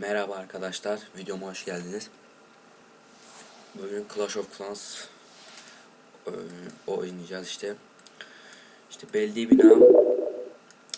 Merhaba arkadaşlar, videoma hoş geldiniz. Bugün Clash of Clans e, oynayacağız işte. İşte belediye binam.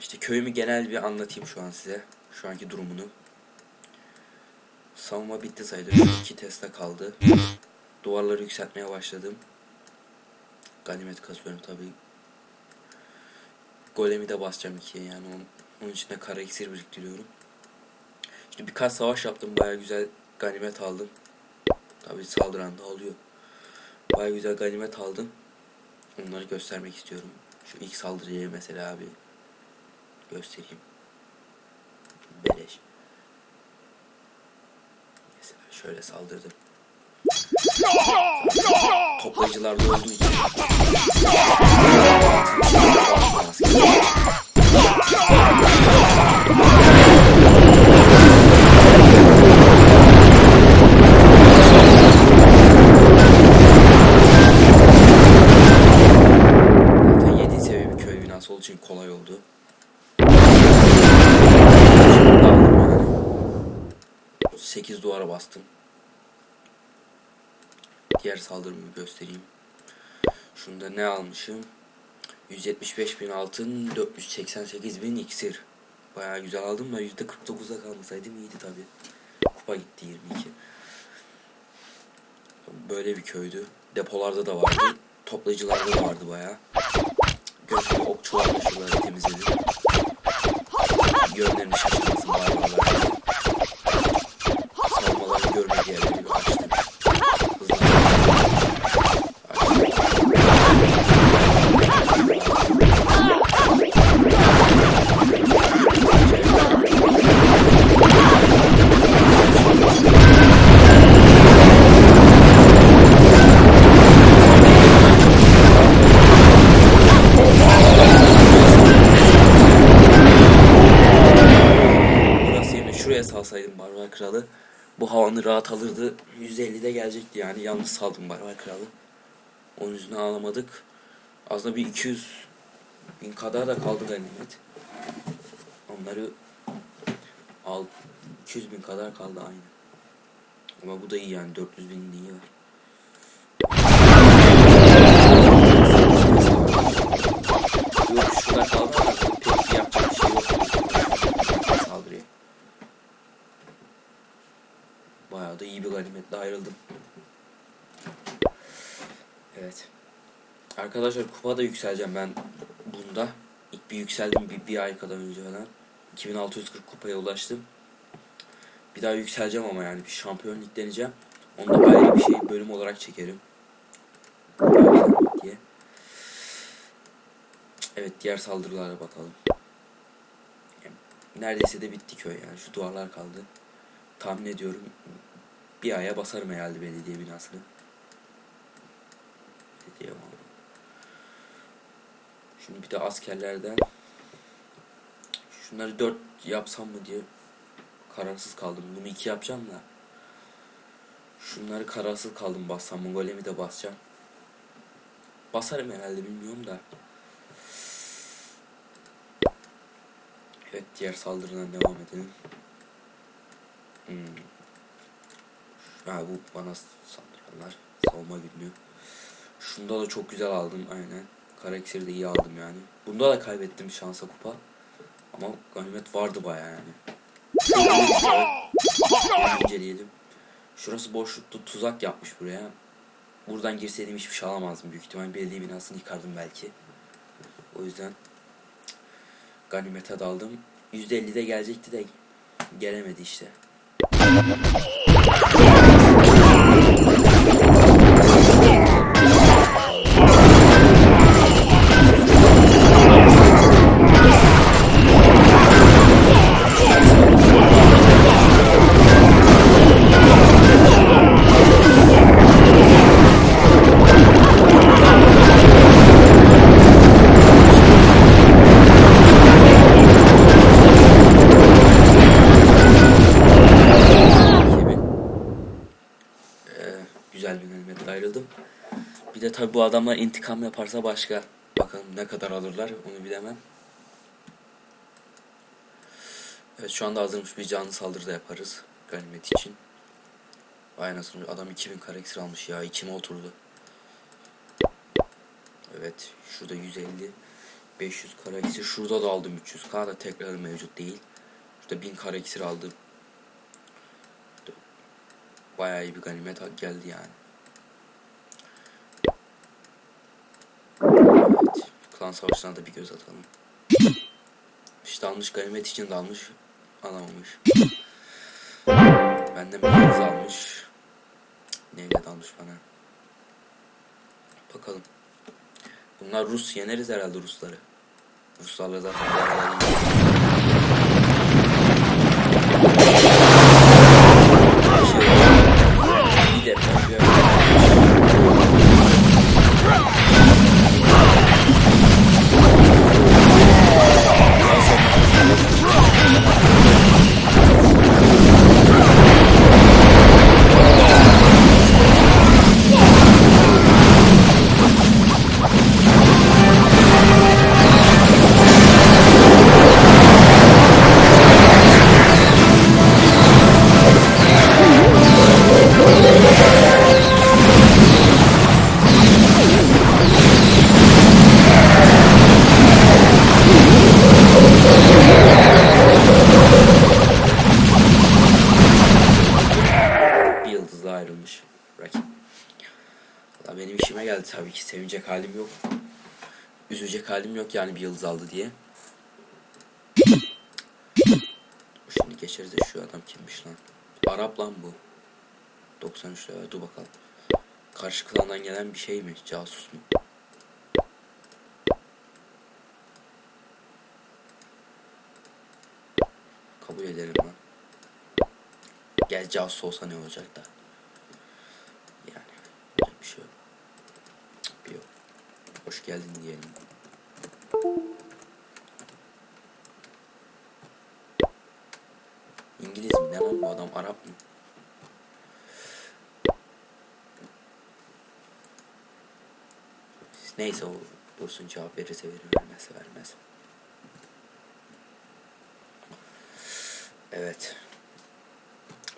İşte köyümü genel bir anlatayım şu an size. Şu anki durumunu. Savunma bitti sayılır. İki Tesla kaldı. Duvarları yükseltmeye başladım. Ganimet kasıyorum tabii. Golemi de basacağım ikiye yani onun, onun için de kara iksir biriktiriyorum. İşte birkaç savaş yaptım. Baya güzel ganimet aldım. Tabi saldıran da oluyor. Baya güzel ganimet aldım. Onları göstermek istiyorum. Şu ilk saldırıyı mesela abi göstereyim. Beleş. Mesela şöyle saldırdım. Toplayıcılarda olduğu için. 8 duvara bastım. Diğer saldırımı göstereyim. Şunda ne almışım? 175 bin altın, 488 bin iksir. Bayağı güzel aldım da %49'a kalmasaydım iyiydi tabi. Kupa gitti 22. Böyle bir köydü. Depolarda da vardı. Toplayıcılarda da vardı bayağı. Göçlü okçularla şuraları Kralı. Bu havanı rahat alırdı. 150'de gelecekti yani. Yalnız saldım Barbar Kralı. Onun yüzünden alamadık. Aslında bir 200 bin kadar da kaldı ganimet. Onları al 200 bin kadar kaldı aynı. Ama bu da iyi yani 400 bin iyi var. Ayrıldım. Evet. Arkadaşlar kupa da yükseleceğim ben bunda. İlk bir yükseldim bir, bir ay kadar önce falan. 2640 kupaya ulaştım. Bir daha yükseleceğim ama yani bir şampiyon lig deneyeceğim. Onu da ayrı bir şey bölüm olarak çekerim. Diye. Evet diğer saldırılara bakalım. Neredeyse de bitti köy yani şu duvarlar kaldı. Tahmin ediyorum bir aya basarım herhalde belediye binasını. Belediye var. Şimdi bir de askerlerden şunları dört yapsam mı diye kararsız kaldım. Bunu iki yapacağım da. Şunları kararsız kaldım bassam mı golemi de basacağım. Basarım herhalde bilmiyorum da. Evet diğer saldırıdan devam edelim. Hmm. Ha bu bana saldırıyorlar. Savunma günlüğü. Şunda da çok güzel aldım aynen. Kara iksiri de iyi aldım yani. Bunda da kaybettim şansa kupa. Ama ganimet vardı baya yani. İnceleyelim. Şurası boşluktu tuzak yapmış buraya. Buradan girseydim hiçbir şey alamazdım büyük ihtimal. Belediye binasını yıkardım belki. O yüzden ganimete daldım. %50'de gelecekti de gelemedi işte. Bu adamlar intikam yaparsa başka. Bakalım ne kadar alırlar onu bilemem. Evet şu anda hazırmış bir canlı saldırı da yaparız. Ganimet için. Vay anasını adam 2000 kare iksir almış ya içime oturdu. Evet şurada 150 500 kare iksir şurada da aldım 300k da tekrar mevcut değil. Şurada 1000 kare iksir aldım. Bayağı iyi bir ganimet geldi yani. Evet. Klan savaşlarına da bir göz atalım. İşte almış ganimet için de almış. Alamamış. Benden bir yıldız almış. Nevlet almış bana. Bakalım. Bunlar Rus. Yeneriz herhalde Rusları. Ruslarla zaten benim işime geldi tabii ki. Sevinecek halim yok. Üzülecek halim yok yani bir yıldız aldı diye. Şimdi geçeriz de şu adam kimmiş lan? Arap lan bu. 93 lira dur bakalım. Karşı klandan gelen bir şey mi? Casus mu? Kabul edelim lan. Gel casus olsa ne olacak da. Yani yapacak bir şey yok. Bir yok. Hoş geldin diyelim. İngiliz mi? Ne lan bu adam? Arap mı? Neyse o dursun cevap verirse verir vermezse vermez. Evet.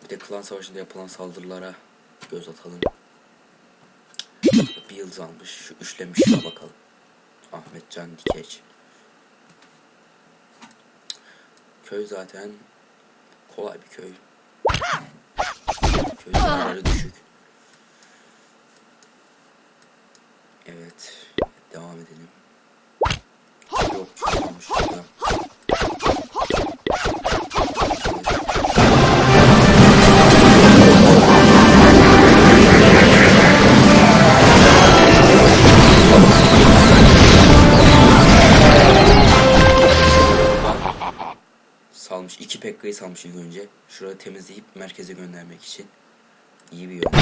Bir de klan savaşında yapılan saldırılara göz atalım. Yıldız almış. Şu üçlemiş şuna bakalım. Ahmet Can Dikeç. Köy zaten kolay bir köy. Köy zararı düşük. Evet. Devam edelim. Yok almış pekkayı salmış ilk önce. Şurayı temizleyip merkeze göndermek için. İyi bir yol.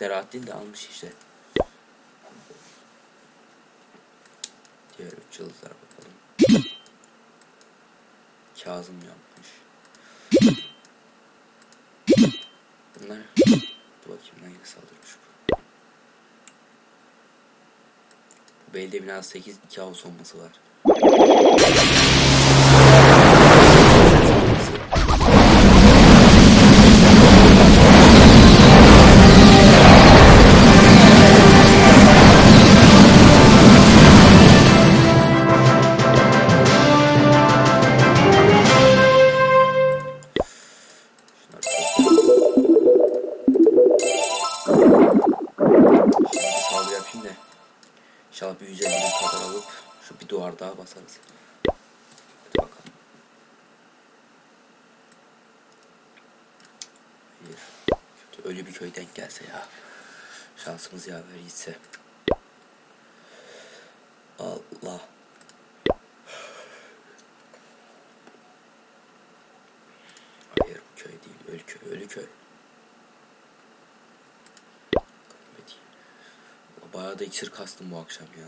Pek de almış işte. Diğer üç yıldızlara bakalım. Kazım yapmış. Bunlar dur bakayım hangi saldırmış bu. Bu belediye binası 8 2 havuz olması var. İnşallah bir 150 kadar alıp şu bir duvar daha basarız. Hadi bakalım. Hayır. Kötü ölü bir köy denk gelse ya. Şansımız yaver gitse. Allah. Hayır bu köy değil. Ölü köy. Ölü köy. Bayağı da iksir kastım bu akşam ya.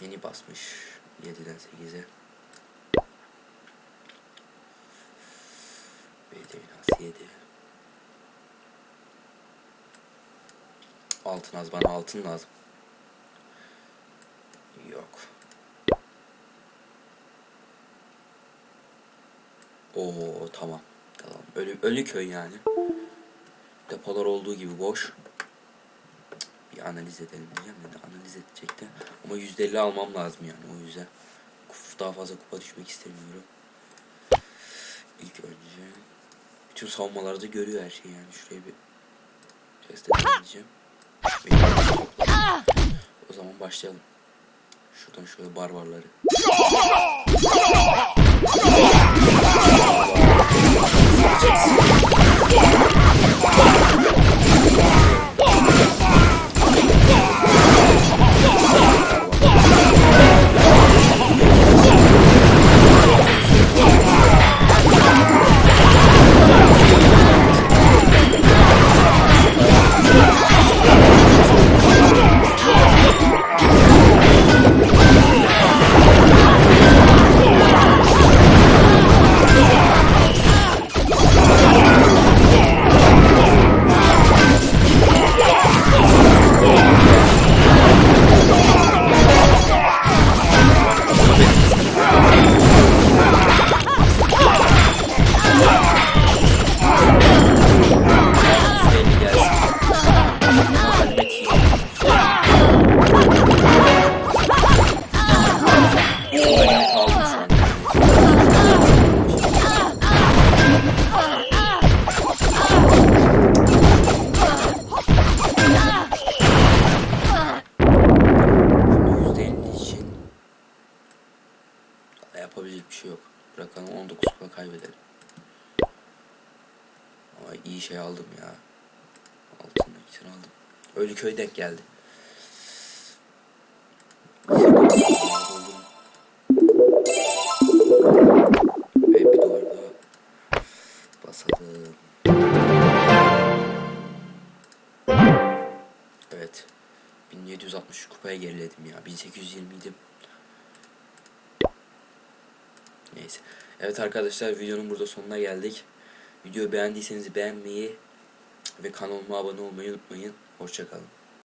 Yeni basmış 7'den 8'e. Belediye binası 7. Altın az bana altın lazım. Yok. Oo tamam. Tamam. Ölü, ölü köy yani. Depolar olduğu gibi boş. Bir analiz edelim diyeceğim de analiz edecekti. Ama %50 almam lazım yani o yüzden. Daha fazla kupa düşmek istemiyorum. İlk önce bütün savunmalarda görüyor her şeyi yani. Şuraya bir test edeceğim. O zaman başlayalım. Şuradan şöyle barbarları. Yeah! Şey aldım ya. Altın iksir aldım. Ölü köy denk geldi. Ve bir duvar daha basalım. Evet. 1760 kupaya geriledim ya. 1820 idim. Neyse. Evet arkadaşlar videonun burada sonuna geldik. Videoyu beğendiyseniz beğenmeyi ve kanalıma abone olmayı unutmayın. Hoşçakalın.